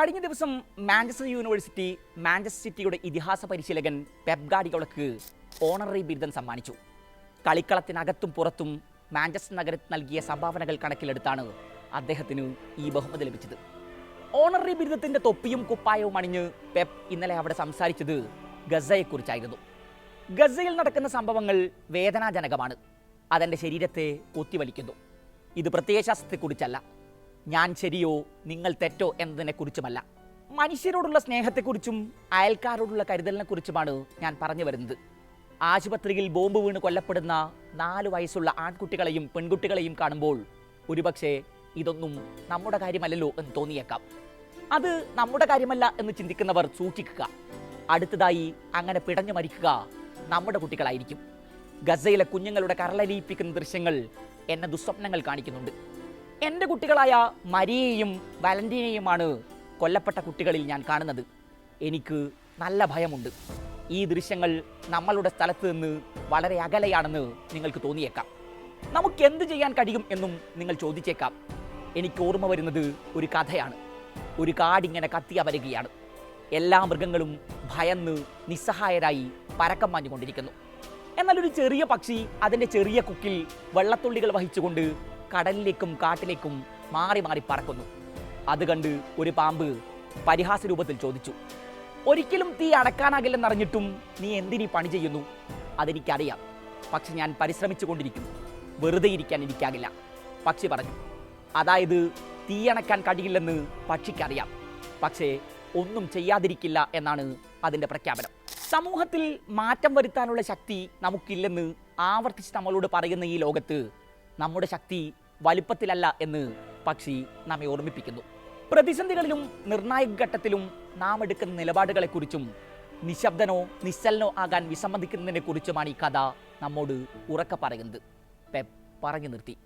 കഴിഞ്ഞ ദിവസം Manchester university Manchester സിറ്റിയുടെ ഇതിഹാസ പരിശീലകൻ പെപ് ഓണററി ബിരുദം സമ്മാനിച്ചു. കളിക്കളത്തിനകത്തും പുറത്തും മാഞ്ചസ്റ്റർ നഗരത്തിൽ നൽകിയ സംഭാവനകൾ കണക്കിലെടുത്താണ് അദ്ദേഹത്തിന് ഈ ബഹുമതി ലഭിച്ചത്. ഓണററി ബിരുദത്തിന്റെ തൊപ്പിയും കുപ്പായവും അണിഞ്ഞ് പെപ് ഇന്നലെ അവിടെ സംസാരിച്ചത് ഗസയെക്കുറിച്ചായിരുന്നു. ഗസയിൽ നടക്കുന്ന സംഭവങ്ങൾ വേദനാജനകമാണ്. അതെന്റെ ശരീരത്തെ കൊത്തിവലിക്കുന്നു. ഇത് പ്രത്യയശാസ്ത്രത്തെക്കുറിച്ചല്ല ഞാൻ ശരിയോ നിങ്ങൾ തെറ്റോ എന്നതിനെക്കുറിച്ചുമല്ല. മനുഷ്യരോടുള്ള സ്നേഹത്തെക്കുറിച്ചും അയൽക്കാരോടുള്ള കരുതലിനെക്കുറിച്ചുമാണ് ഞാൻ പറഞ്ഞു വരുന്നത്. ആശുപത്രിയിൽ ബോംബ് വീണ് കൊല്ലപ്പെടുന്ന നാല് വയസ്സുള്ള ആൺകുട്ടികളെയും പെൺകുട്ടികളെയും കാണുമ്പോൾ ഒരുപക്ഷെ ഇതൊന്നും നമ്മുടെ കാര്യമല്ലല്ലോ എന്ന് തോന്നിയേക്കാം. അത് നമ്മുടെ കാര്യമല്ല എന്ന് ചിന്തിക്കുന്നവർ സൂക്ഷിക്കുക. അടുത്തതായി അങ്ങനെ പിടഞ്ഞു മരിക്കുക നമ്മുടെ കുട്ടികളായിരിക്കും. ഗസയിലെ കുഞ്ഞുങ്ങളുടെ കരളലിയിപ്പിക്കുന്ന ദൃശ്യങ്ങൾ എന്നെ ദുസ്വപ്നങ്ങൾ കാണിക്കുന്നുണ്ട്. എന്റെ കുട്ടികളായ മരിയെയും വാലന്റീനയുമാണ് കൊല്ലപ്പെട്ട കുട്ടികളിൽ ഞാൻ കാണുന്നത്. എനിക്ക് നല്ല ഭയമുണ്ട്. ഈ ദൃശ്യങ്ങൾ നമ്മളുടെ സ്ഥലത്ത് നിന്ന് വളരെ അകലെയാണെന്ന് നിങ്ങൾക്ക് തോന്നിയേക്കാം. നമുക്ക് എന്ത് ചെയ്യാൻ കഴിയും എന്നും നിങ്ങൾ ചോദിച്ചേക്കാം. എനിക്ക് ഓർമ്മ വരുന്നത് ഒരു കഥയാണ്. ഒരു കാടിങ്ങനെ കത്തിയ വരികയാണ്. എല്ലാ മൃഗങ്ങളും ഭയന്ന് നിസ്സഹായരായി പരക്കം മാഞ്ഞുകൊണ്ടിരിക്കുന്നു. എന്നാൽ ഒരു ചെറിയ പക്ഷി അതിന്റെ ചെറിയ കുക്കിൽ വെള്ളത്തുള്ളികൾ വഹിച്ചുകൊണ്ട് കടലിലേക്കും കാട്ടിലേക്കും മാറി മാറി പറക്കുന്നു. അത് കണ്ട് ഒരു പാമ്പ് പരിഹാസ രൂപത്തിൽ ചോദിച്ചു ഒരിക്കലും തീ അടക്കാനാകില്ലെന്നറിഞ്ഞിട്ടും നീ എന്തിനീ പണി ചെയ്യുന്നു? അതെനിക്കറിയാം. പക്ഷെ ഞാൻ പരിശ്രമിച്ചു കൊണ്ടിരിക്കുന്നു. വെറുതെ ഇരിക്കാൻ എനിക്കാകില്ല. പക്ഷി പറഞ്ഞു അതായത് തീ അണക്കാൻ കഴിയില്ലെന്ന് പക്ഷിക്കറിയാം. പക്ഷേ ഒന്നും ചെയ്യാതിരിക്കില്ല എന്നാണ് അതിന്റെ പ്രഖ്യാപനം. സമൂഹത്തിൽ മാറ്റം വരുത്താനുള്ള ശക്തി നമുക്കില്ലെന്ന് ആവർത്തിച്ച് നമ്മളോട് പറയുന്ന ഈ ലോകത്ത് നമ്മുടെ ശക്തി വലുപ്പത്തിലല്ല എന്ന് പക്ഷി നമ്മെ ഓർമ്മിപ്പിക്കുന്നു. പ്രതിസന്ധികളിലും നിർണായക ഘട്ടത്തിലും നാം എടുക്കുന്ന നിലപാടുകളെക്കുറിച്ചും നിശബ്ദനോ നിശ്ചലനോ ആകാൻ വിസമ്മതിക്കുന്നതിനെ കുറിച്ചുമാണ് ഈ കഥ നമ്മോട് ഉറക്ക പറയുന്നത്. പറഞ്ഞു നിർത്തി.